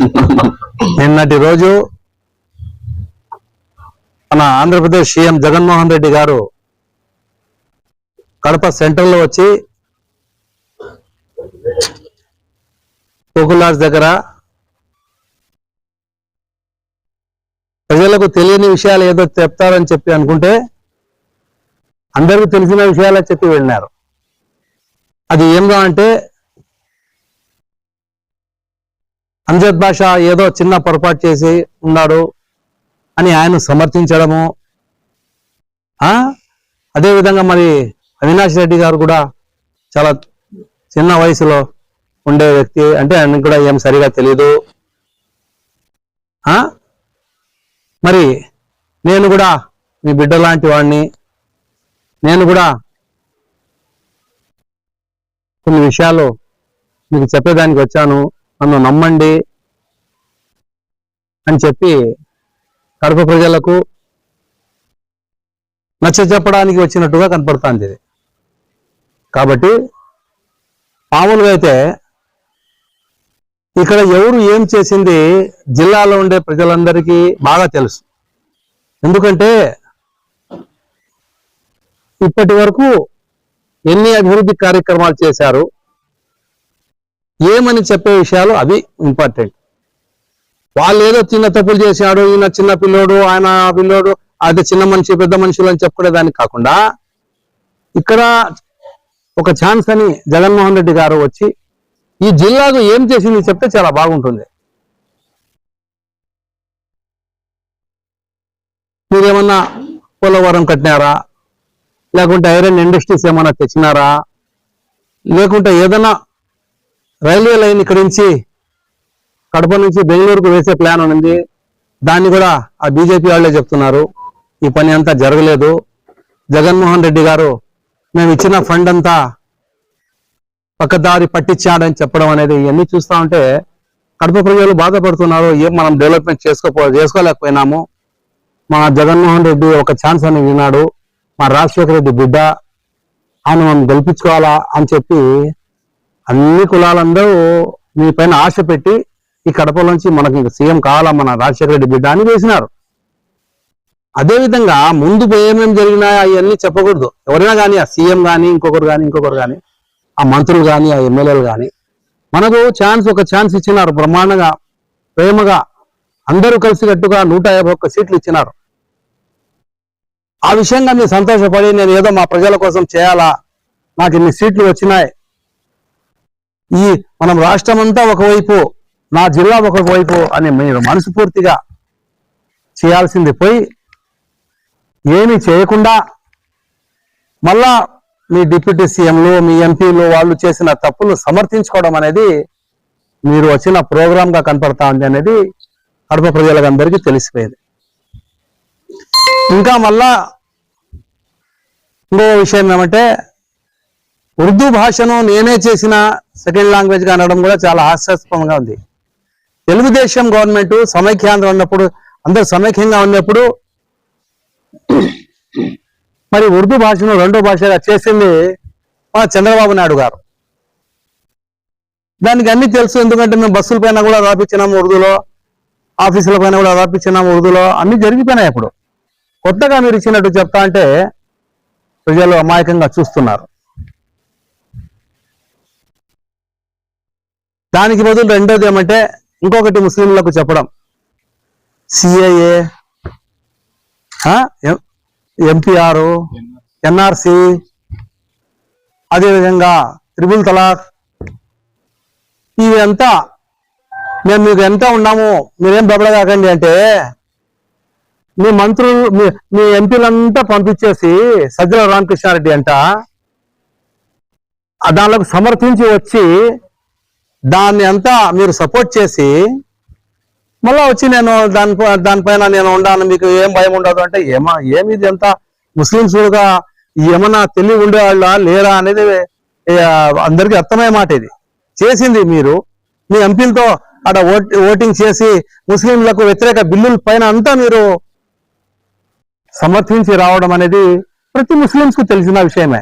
నిన్నటి రోజు మన ఆంధ్రప్రదేశ్ సీఎం జగన్మోహన్ రెడ్డి గారు కడప సెంట్రల్లో వచ్చి కోకులాస్ దగ్గర ప్రజలకు తెలియని విషయాలు ఏదో చెప్తారని చెప్పి అనుకుంటే అందరికీ తెలిసిన విషయాలే చెప్పి వెళ్ళినారు. అది ఏందో అంటే అంజద్ భాష ఏదో చిన్న పొరపాటు చేసి ఉన్నాడు అని ఆయన సమర్థించడము. అదేవిధంగా మరి అవినాష్ రెడ్డి గారు కూడా చాలా చిన్న వయసులో ఉండే వ్యక్తి. అంటే ఆయనకు కూడా ఏం సరిగా తెలియదు మరి నేను కూడా మీ బిడ్డ లాంటి వాడిని నేను కూడా కొన్ని విషయాలు మీకు చెప్పేదానికి వచ్చాను. నన్ను నమ్మండి అని చెప్పి కడప ప్రజలకు నచ్చ చెప్పడానికి వచ్చినట్టుగా కనపడుతుంది ఇది. కాబట్టి మామూలుగా అయితే ఇక్కడ ఎవరు ఏం చేసింది జిల్లాలో ఉండే ప్రజలందరికీ బాగా తెలుసు. ఎందుకంటే ఇప్పటి వరకు ఎన్ని అభివృద్ధి కార్యక్రమాలు చేశారు ఏమని చెప్పే విషయాలు అవి ఇంపార్టెంట్ వాళ్ళు ఏదో చిన్న తప్పులు చేశాడు ఈయన చిన్న పిల్లోడు ఆయన పిల్లోడు అది చిన్న మనిషి పెద్ద మనుషులు అని చెప్పుకునేదానికి కాకుండా ఇక్కడ ఒక ఛాన్స్ అని జగన్మోహన్ రెడ్డి గారు వచ్చి ఈ జిల్లాకు ఏం చేసింది చెప్తే చాలా బాగుంటుంది. మీరేమన్నా పోలవరం కట్టినారా? లేకుంటే ఐరన్ ఇండస్ట్రీస్ ఏమన్నా తెచ్చినారా? లేకుంటే ఏదైనా రైల్వే లైన్ ఇక్కడి నుంచి కడప నుంచి బెంగళూరుకు వేసే ప్లాన్ ఉంది దాన్ని కూడా ఆ బీజేపీ వాళ్ళే చెప్తున్నారు. ఈ పని అంతా జరగలేదు. జగన్మోహన్ రెడ్డి గారు మేము ఇచ్చిన ఫండ్ అంతా పక్కదారి పట్టించాడని చెప్పడం అనేది ఇవన్నీ చూస్తా ఉంటే కడప ప్రజలు బాధపడుతున్నారు. ఏం మనం డెవలప్మెంట్ చేసుకోపో చేసుకోలేకపోయినాము. మా జగన్మోహన్ రెడ్డి ఒక ఛాన్స్ అని విన్నాడు. మా రాజశేఖర రెడ్డి బిడ్డ ఆయన మనం గెలిపించుకోవాలా అని చెప్పి అన్ని కులాలందరూ మీ పైన ఆశ పెట్టి ఈ కడపలోంచి మనకి ఇంక సీఎం కావాలా మన రాజశేఖర రెడ్డి బిడ్డ అని వేసినారు. అదేవిధంగా ముందు ఏమేమి జరిగినాయో అవన్నీ చెప్పకూడదు. ఎవరైనా కానీ ఆ సీఎం కానీ ఇంకొకరు కానీ ఇంకొకరు కానీ ఆ మంత్రులు కానీ ఆ ఎమ్మెల్యేలు కానీ మనకు ఛాన్స్ ఒక ఛాన్స్ ఇచ్చినారు బ్రహ్మాండంగా ప్రేమగా అందరూ కలిసికట్టుగా నూట యాభై ఒక్క సీట్లు ఇచ్చినారు. ఆ విషయంగా నేను సంతోషపడి నేను ఏదో మా ప్రజల కోసం చేయాలా నాకు ఇన్ని సీట్లు వచ్చినాయి ఈ మనం రాష్ట్రం అంతా ఒకవైపు నా జిల్లా ఒకవైపు అని మీరు మనస్ఫూర్తిగా చేయాల్సింది పోయి ఏమీ చేయకుండా మళ్ళా మీ డిప్యూటీ సీఎంలు మీ ఎంపీలు వాళ్ళు చేసిన తప్పులు సమర్థించుకోవడం అనేది మీరు వచ్చిన ప్రోగ్రామ్గా కనపడతా ఉంది అనేది కడప ప్రజలందరికీ తెలిసిపోయేది తెలిసిపోయింది. ఇంకా మళ్ళా ఇంకో విషయం ఏమంటే ఉర్దూ భాషను నేనే చేసిన సెకండ్ లాంగ్వేజ్గా అనడం కూడా చాలా హాస్యాస్పదంగా ఉంది. తెలుగుదేశం గవర్నమెంట్ సమైక్యాంధ్ర ఉన్నప్పుడు అందరు సమైక్యంగా ఉన్నప్పుడు మరి ఉర్దూ భాషను రెండో భాషగా చేసింది మన చంద్రబాబు నాయుడు గారు. దానికి అన్ని తెలుసు ఎందుకంటే మేము బస్సుల పైన కూడా రాపించినాము ఉర్దూలో ఆఫీసుల పైన కూడా రాపించినాము ఉర్దూలో అన్ని జరిగిపోయినాయి ఇప్పుడు కొత్తగా మీరు ఇచ్చినట్టు చెప్తా అంటే ప్రజలు అమాయకంగా చూస్తున్నారు. దానికి బదులు రెండోది ఏమంటే ఇంకొకటి ముస్లింలకు చెప్పడం. సిఏఏ ఎంపీఆర్ ఎన్ఆర్సి అదేవిధంగా త్రిబుల్ తలాక్. ఇవంతా మేము మీకు ఎంత ఉన్నాము మీరేం బెబడగాకండి అంటే మీ మంత్రులు మీ మీ ఎంపీలంతా పంపించేసి సజ్జల రామకృష్ణారెడ్డి అంట దానిలోకి సమర్పించి వచ్చి దాన్ని అంతా మీరు సపోర్ట్ చేసి మళ్ళా వచ్చి నేను దాని దానిపైన నేను ఉండాను మీకు ఏం భయం ఉండదు అంటే ఏమా ఏమి ఇది అంతా? ముస్లింస్ కూడా ఏమన్నా తెలివి ఉండేవాళ్ళ లేరా అనేది ఏ, అందరికీ అర్థమయ్యే మాట ఇది. చేసింది మీరు. మీ ఎంపీలతో అక్కడ ఓటింగ్ చేసి ముస్లింలకు వ్యతిరేక బిల్లుల పైన అంతా మీరు సమర్థించి రావడం అనేది ప్రతి ముస్లింస్కు తెలిసిన విషయమే.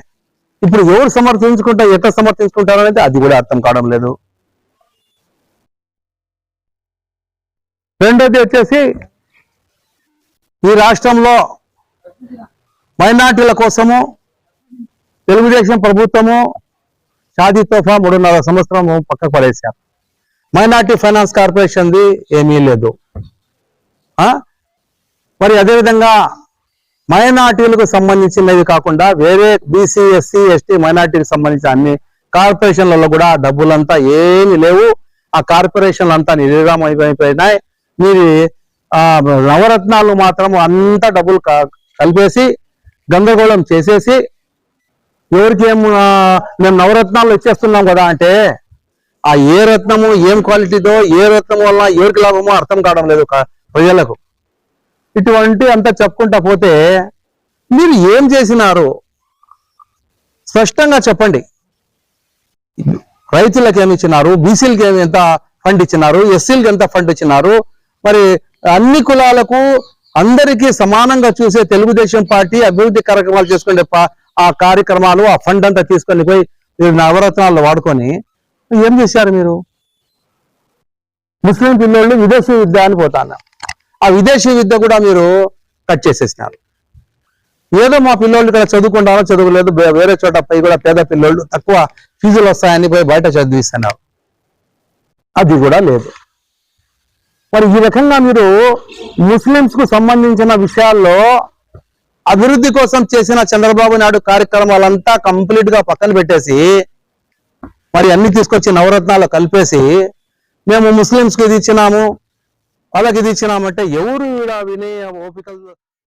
ఇప్పుడు ఎవరు సమర్థించుకుంటా ఎట్లా సమర్థించుకుంటారు అనేది అది కూడా అర్థం కావడం లేదు. రెండోది వచ్చేసి ఈ రాష్ట్రంలో మైనార్టీల కోసము తెలుగుదేశం ప్రభుత్వము షాదీ తోఫా మూడున్నర సంవత్సరం పక్కకు పడేశారు. మైనార్టీ ఫైనాన్స్ కార్పొరేషన్ది ఏమీ లేదు. ఆ? మరి అదేవిధంగా మైనార్టీలకు సంబంధించినవి కాకుండా వేరే బీసీ ఎస్సీ ఎస్టీ మైనార్టీకి సంబంధించిన అన్ని కార్పొరేషన్లలో కూడా డబ్బులంతా ఏమీ లేవు. ఆ కార్పొరేషన్లు అంతా నిర్విరామైపోయినాయి మీరు ఆ నవరత్నాలు మాత్రం అంతా డబ్బులు క- కలిపేసి గందరగోళం చేసేసి ఎవరికి ఏం మేము నవరత్నాలు ఇచ్చేస్తున్నాం కదా అంటే ఆ ఏ రత్నము ఏం క్వాలిటీతో ఏ రత్నం వల్ల ఎవరికి లాభమో అర్థం కావడం లేదు ప్రజలకు. ఇటువంటి అంతా చెప్పుకుంటా పోతే మీరు ఏం చేసినారు? స్పష్టంగా చెప్పండి. రైతులకు ఏమి ఇచ్చినారు? బీసీలకి ఏమి ఎంత ఫండ్ ఇచ్చినారు? ఎస్సీలకి ఎంత ఫండ్ ఇచ్చినారు? మరి అన్ని కులాలకు అందరికీ సమానంగా చూసే తెలుగుదేశం పార్టీ అభివృద్ధి కార్యక్రమాలు చేసుకునే పా- ఆ కార్యక్రమాలు ఆ ఫండ్ అంతా తీసుకొని పోయి మీరు నవరత్నాలు వాడుకొని ఏం చేశారు మీరు? ముస్లిం పిల్లోళ్ళు విదేశీ విద్య అని పోతాను ఆ విదేశీ విద్య కూడా మీరు కట్ చేసేసినారు. ఏదో మా పిల్లోళ్ళు ఇక్కడ చదువుకుంటారో చదువులేదు వేరే చోట పై కూడా పేద పిల్లోళ్ళు తక్కువ ఫీజులు వస్తాయని పోయి బయట చదివిస్తున్నారు. అది కూడా లేదు. మరి ఈ రకంగా మీరు ముస్లింస్కు సంబంధించిన విషయాల్లో అభివృద్ధి కోసం చేసిన చంద్రబాబు నాయుడు కార్యక్రమాలంతా కంప్లీట్గా పక్కన పెట్టేసి మరి అన్ని తీసుకొచ్చి నవరత్నాలు కలిపేసి మేము ముస్లింస్కి ఇది ఇచ్చినాము వాళ్ళకి ఇది ఇచ్చినామంటే ఎవరు ఈడ వినే ఓపికలు